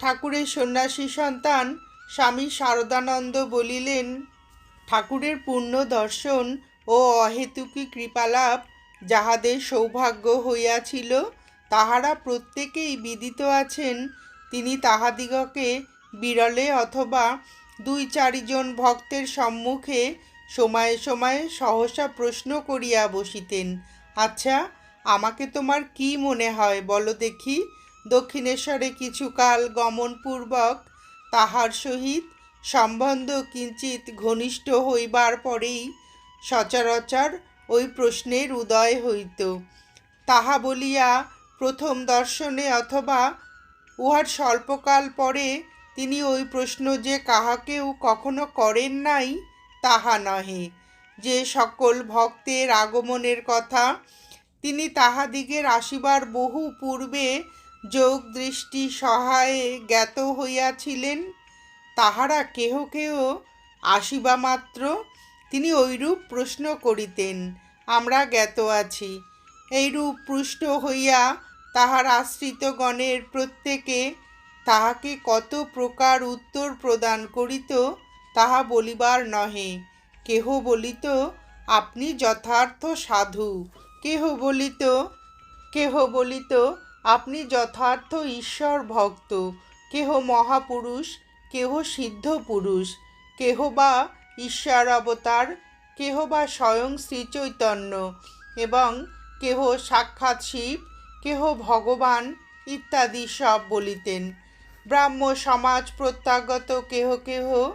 ঠাকুরের সন্ন্যাসী সন্তান স্বামী শারদানন্দ বলিলেন, ঠাকুরের পূর্ণ দর্শন ও অহেতুকী কৃপালাভ যাহাদের সৌভাগ্য হইয়াছিল, তাহারা প্রত্যেকেই বিদিত আছেন। তিনি তাহাদিগকে বিরলে অথবা দুই চারিজন ভক্তের সম্মুখে সময়ে সময়ে সহসা প্রশ্ন করিয়া বসিতেন আচ্ছা আমাকে তোমার কি মনে হয় বলো দেখি? দক্ষিণেশ্বরে কিছুকাল গমনপূর্বক তাহার সহিত সম্বন্ধ কিঞ্চিত ঘনিষ্ঠ হইবার পরেই সচরাচর ওই প্রশ্নের উদয় হইত। তাহা বলিয়া প্রথম দর্শনে অথবা উহার স্বল্পকাল পরে তিনি ওই প্রশ্ন যে কাহাকেও কখনো করেন নাই, তাহা নহে। যে সকল ভক্তের আগমনের কথা তিনি তাহাদিগের আসিবার বহু পূর্বে যোগ দৃষ্টি সহায়ে জ্ঞাত হইয়াছিলেন, তাহারা কেহ কেহ আসিবা মাত্র তিনি ঐরূপ প্রশ্ন করিতেন, আমরা জ্ঞাত আছি। এইরূপ পৃষ্ট হইয়া তাহার আশ্রিতগণের প্রত্যেকে তাহাকে কত প্রকার উত্তর প্রদান করিত তাহা বলিবার নহে। কেহ বলিত, আপনি যথার্থ সাধু। কেহ বলিত কেহ বলিত যথার্থ ঈশ্বর ভক্ত। কেহ মহাপুরুষ, কেহ সিদ্ধ পুরুষ, কেহ বা ঈশ্বর অবতার কেহ বা স্বয়ং শ্রীচৈতন্য এবং কেহ সাক্ষাৎ শিব, কেহ ভগবান ইত্যাদি সব বলিতেন। ব্রাহ্ম সমাজ প্রত্যাগত কেহ কেহ,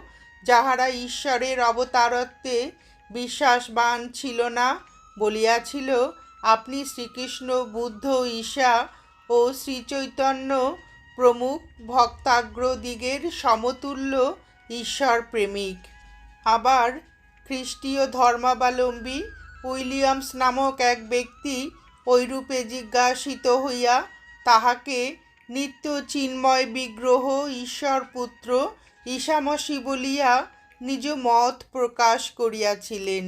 যাহারা ঈশ্বরের অবতারত্বে বিশ্বাসবান ছিল না, বলিয়াছিল, আপনি শ্রীকৃষ্ণ, বুদ্ধ, ঈশা ও শ্রীচৈতন্য প্রমুখ ভক্তাগ্রদিগের সমতুল্য ঈশ্বর প্রেমিক আবার খ্রিস্টীয় ধর্মাবলম্বী উইলিয়ামস নামক এক ব্যক্তি ঐরূপে জিজ্ঞাসিত হইয়া তাহাকে, নিত্য চিন্ময় বিগ্রহ ঈশ্বর পুত্র ঈশামসি বলিয়া নিজ মত প্রকাশ করিয়াছিলেন।